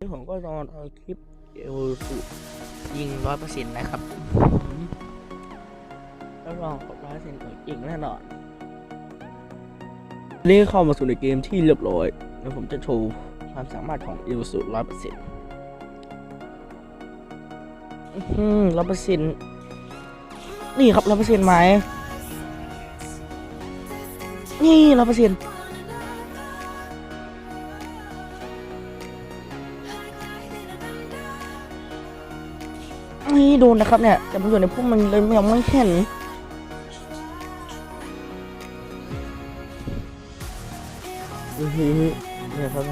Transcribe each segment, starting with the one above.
นี่ผมก็รอเอาคลิปเอลสุยิงร้อยเปอร์เซ็นต์นะครับแล้วลองกับร้อยเปอร์เซ็นต์ของจริงแน่นอนนี่เข้ามาสู่ในเกมที่เรียบร้อยแล้วผมจะโชว์ความสามารถของเอลสุร้อยเปอร์เซ็นต์ร้อยเปอร์เซ็นต์นี่ครับร้อยเปอร์เซ็นต์ไหมนี่ร้อยเปอร์เซ็นต์ นี่โดนนะครับเนี่ยแต่มันอยู่ในพุ่มมันเลยยังไม่เห็นอื้อหือเนี่ยครับ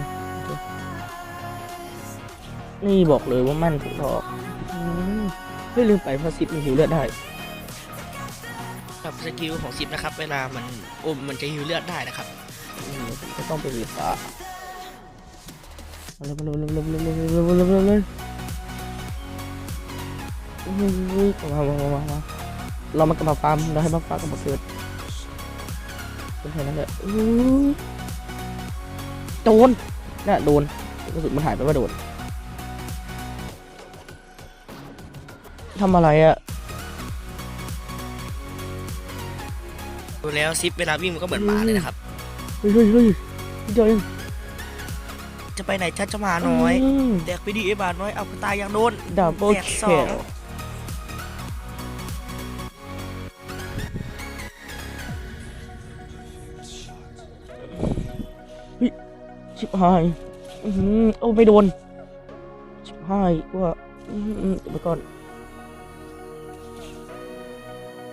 นี่บอกเลยว่ามั่นถูกดอกอืมเฮ้ยลืมไปเพราะซิปมันหิวเลือดได้กับสกิลของซิปนะครับ เวลามันอมมันจะฮิวเลือดได้นะครับอืมผมก็ต้องไปรีบตาเร็วเร็วเร็วเร็วเร็วเร็วเร็ว มามามามามาเรามากลับมาฟาร์มเราให้มาฟาร์มกลับมาเกิดเป็นแค่นั้นแหละอุ้ยโดนน่ะโดนกระสุนมันหายไปว่าโดนทำอะไรอะดูแล้วซิปเวลาวิ่งมันก็เหมือนหมาเลยนะครับเฮ้ยเฮ้ยเฮ้ยเดี๋ยวเองจะไปไหนชัดจะมาน้อย แดกไปดีไอ้บาน้อยเอาตายยังโดนดับเบิลแตกแคสอง เฮ้ยชิบหายอือหือโอ้ไม่โดน ชิบหายว่าอือหือเดี๋ยวไปก่อน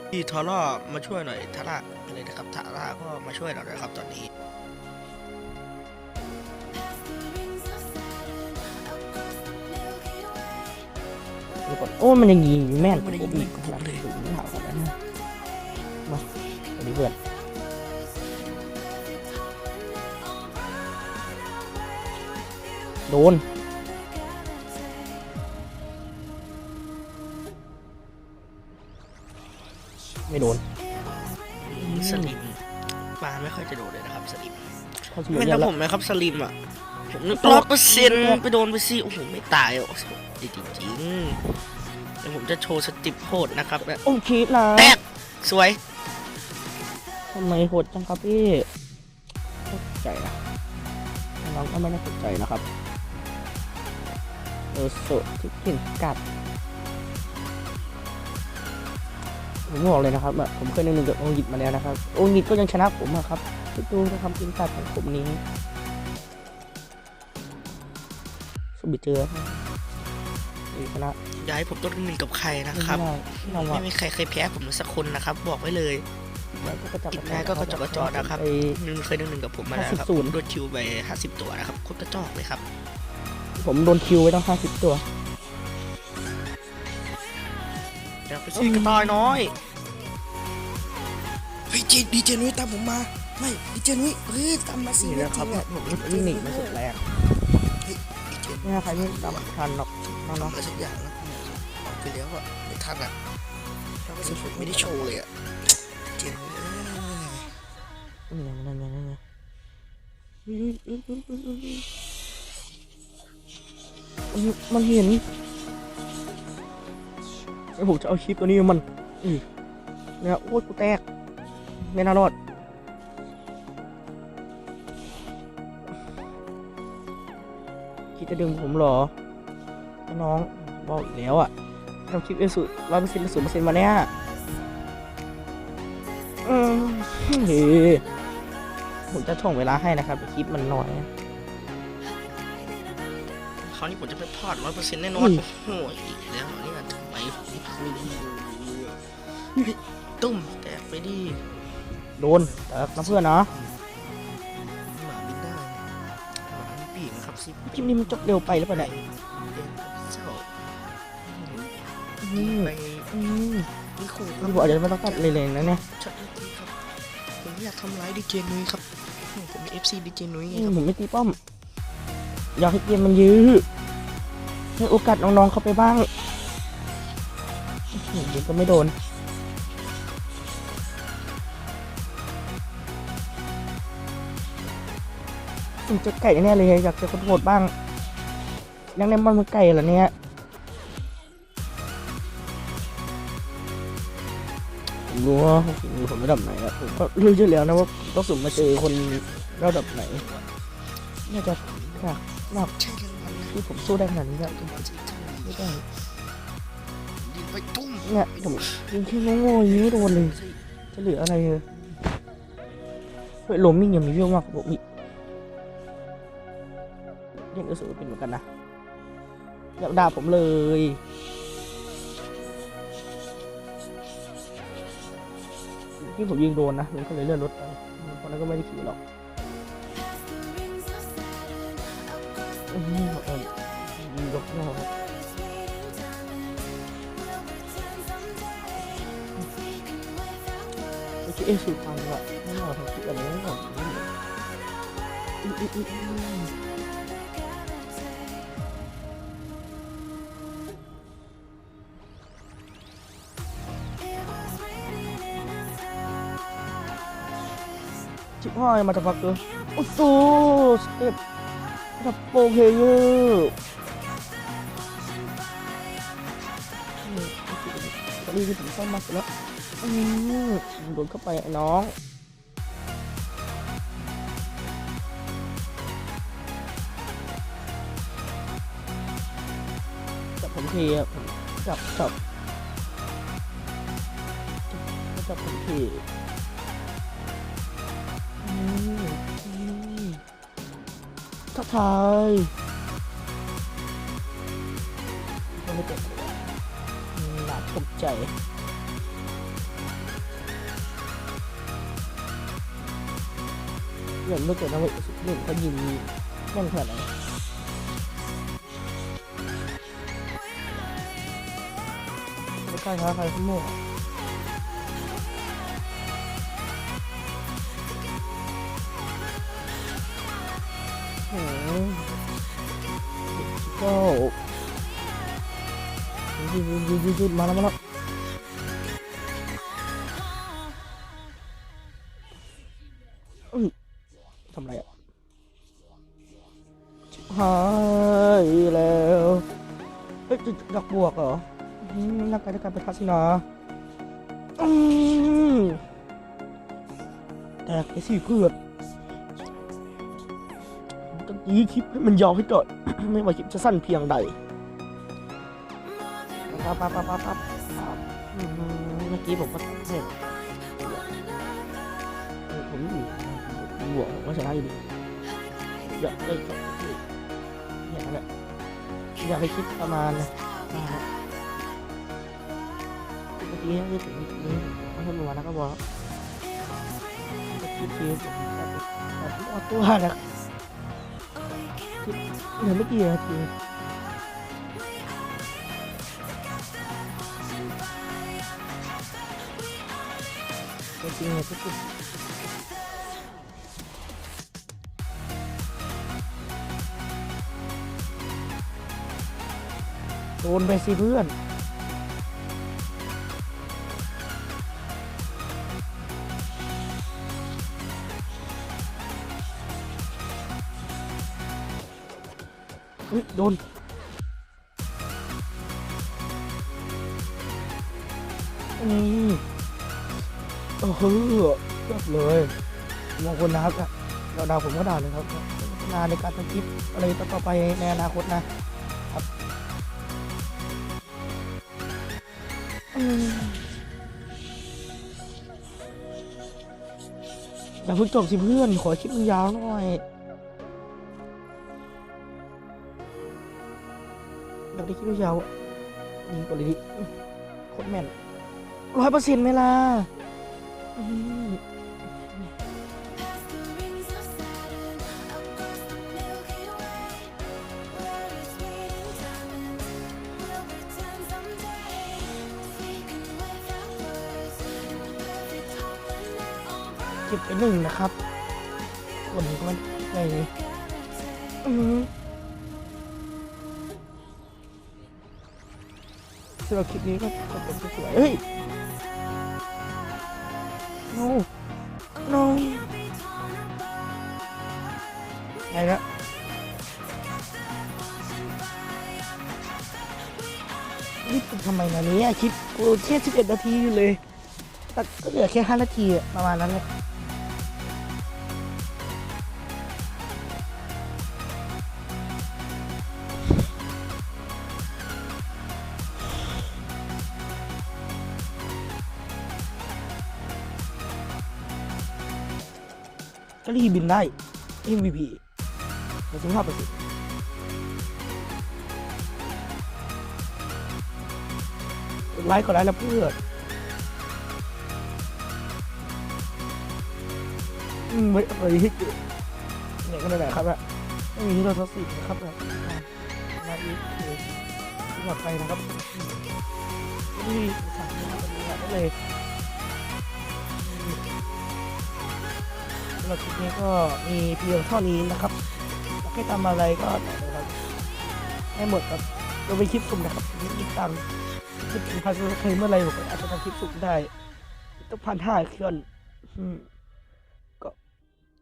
พี่ทอร่อมาช่วยหน่อยทาร่าเลยนะครับทาร่าก็มาช่วยเราด้วยครับตอนนี้ เดี๋ยวก่อนโอ้มันยังยิงแม่นมันยังยิงผมอีกผมหลังเลยถึงหากันแล้วนะมาสวัสดีเพื่อน โดน ไม่โดนสลิมปลาไม่ค่อยจะโดนเลยนะครับสลิมเข้าสมุดไม่เรียนะนแล้วผมไหมครับสลิมอะ ผมนึกร้อยเปอร์เซ็นต์ไปโดนไปสิโอ้โหไม่ตายอะโอ้โหดีจริงๆเดี๋ยวผมจะโชว์สติปโหดนะครับโอ้คิดนะแตกสวยทำไมโหดจังครับพี่ตกใจนะน้องก็ไม่ได้ตกใจนะครับ เออโซที่กลิ่นกัดผมบอกเลยนะครับแบบผมเคยหนึ่งหนึ่งกับโองิดมาแล้วนะครับโองิดก็ยังชนะผมอะครับคิดดูนะครับกินกัดของผมนี้สุบิเจอนี่ชนะอย่าให้ผมต้องหนึ่งกับใครนะครับ ไม่ได้ไม่เอาไม่ว่ะมีใครเคยแพ้ผมเลยสักคนนะครับ บอกไว้เลยแล้วก็กระจับอีกนายก็กระจอกกระจอกนะครับไอ้หนึ่งเคยหนึ่งหนึ่งกับผมมาแล้วครับ50ผมโดนคิวไปห้าสิบตัวนะครับโคตรกระจอกเลยครับ ผมโดนคิวไว้ตั้งห้าสิบตัวเดี๋ยวไปซื้อกระต่ายน้อยเฮ้ยเจดีเจนุ้ยตามผมมา ไม่ดีเจนุ้ยเฮ้ยตามมาสินี่นะครับจงอะผมวิ่งหนีมาสุดแรงเฮ้ยดีเจเนี่ยใครไม่ตามทันหรอกน้องทำอะไรสักอย่างแล้วออกไปแล้วอะไม่ทันอะเราก็สุดไม่ได้โชว์เลยอะดีเจนุ้ยเอ้ยๆนี่นั่นไงนั่นไง มันเห็นไอ้ผมจะเอาคลิปตัวนี้มันอือเนี่ยโอ้ยกูแตก ไม่น่ารอด คิดจะดึงผมเหรอ น้องบอกอีกแล้วอะทำคลิปเอสุร้อยเปอร์เซ็นต์ศูนย์เปอร์เซ็นต์มาเนี่ยอืมเฮ้ยผมจะถ่วงเวลาให้นะครับ คลิปมันน้อย ราวนี้ผมจะไปทอดร้อยเปอร์เซ็นต์แน่นอนอุ้ยโอ้โหอีกแล้วเนี่ยทำไมผมไม่เคยดูเฮ้ยตุ้มแตกไปดิโดนแต่น้ำเพื่อนนะหมาบินได้หมามีปีกนะครับสิคลิปนี้มันจบเร็วไปหรือเปล่าเนี่ยเจ้าอืมไปอืมนี่ขู่คพี่รับบอกอาจจะไม่ต้องตัดเลยๆนะเนี่ยชัดเลยครับผมอยากทำร้ายดีเจนุ้ยครับ ผมเป็นเอฟซีดีเจนุ้ยไงอืคมรับผมไม่ตีป้อม อยากให้เกมมันยื้อให้โอกาสน้องๆเขาไปบ้างอืมเดี๋ยวก็ไม่โดนผมจะไก่แน่เลยอยากจะคนโหดบ้างยังในมันมันไก่เหรอเนี่ยผมรู้ว่าผมระดับไหนอะผมก็รู้อยู่แล้วนะว่าต้องสุ่มมาเจอคนระดับไหน น่าจะหนักหนักใช่แค่นั้นนะที่ผมสู้ได้ขนาดนี้อะผมจะทำไม่ได้เนี่ยผมยิงแค่โง่ๆอย่างนี้ไม่โดนเลย จะเหลืออะไรเออเฮ้ยลมมิ่งยังมีเยอะมากบอกอีกเล่นกระสุนเป็นเหมือนกันนะอย่าด่าผมเลยที่ผมยิงโดนนะมันก็เลยเลื่อนรถไปตอนนั้นก็ไม่ได้ขี่หรอก ยิงรถหน้าครับโอเคเอสุดพังว่ะไม่น่าทำคลิปแบบนี้ก่อนอืมอืมอืมอืมชิบหายมาตะฟักเกอโอ้โหสเต็ปร ดับโปเพเยอร์ตอนนี้ที่ผมซ่อนมาแล้วอืมโดนเข้าไปน้องจับผมทีผมจับจับจับผมที ทักทายไม่เจ็บหลาบตกใจเรื่องไม่เกิดนะเว้ยเรื่องเขายิงแม่นขนาดไหนไม่กล้าท้าใครขโม่อ ดยืดยืดยืดมาแล้วมาแล้วทำไรอะหายแล้วเฮ้ยดอกบวกเหรออืมร่างกายต้องการไปทัศนาแตกไปสิเพื่อนต้องยีคลิปให้มันยาวให้เก่อนไม่ว่าคลิปจะสั้นเพียงใด ปั๊บปั๊บปั๊บปั๊บปั๊บเมื่อกี้ผมก็เทพผมอยู่ผมบวกผมก็ชนะอยู่ดีอยากได้กับที่อย่างนั้นแหละอยากให้คลิปประมาณนะเมื่อกี้ที่ถึงนี้ไม่ใช่ประมาณนั้นก็บอกคลิปที่ผมตัดตัดตัวตัวนะเหลือไม่กี่นาที ริงๆเนี่ยก็คือโดนไปสิเพื่อนเฮ้ย โดนอืม โอ้โหเรียบเลยมองคนนะครับเราดาวผมก็ด่าเลยครับพัฒนาในการทำคลิปอะไรต่อไปในอนาคตนะครับอย่าเพิ่งจบสิเพื่อน ขอคลิปมันยาวหน่อยอยากได้คลิปยาวอะยิงกดเลยดิโคตรแม่นร้อยเปอร์เซ็นต์ไหมล่ะ เก็บไปหนึ่งนะครับคนก็ไม่ได้อือสำหรับคลิปนี้ก็ขอบคุณสวยๆเฮ้ย no no ไปแล้วรีบทำไมนะเนี่ยคลิปกูแค่11 นาทีอยู่เลย แต่ก็เหลือแค่ 5 นาทีประมาณนั้นแหละ ก็รีบบินได้ MVP ในสิบห้าเปอร์เซ็นต์กดไลค์กดไลค์แล้วเพื่อนอืมไม่ไม่ฮิตเนี่ยก็นั่นแหละครับอะไม่มีที่เราทดสอบนะครับนะนะอีกคือปลอดภัยนะครับนี่สามารถเป็นแบบนั้เลย หรับคลิปนี้ก็มีเพียงเท่านี้นะครับให้ทำอะไรก็ต่เลยครับให้หมดครับเราไปคลิปสุ่มนะครับคลิปตังคลิปถึงพันเคยเมื่อไรผมก็อาจจะทำคลิปสุ่มได้ต้องพันห้าเคลื่อนก็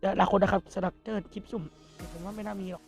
แล้วอนาคตนะครับสำหรับเจอคลิปสุ่มแต่ผมว่าไม่น่ามีหรอก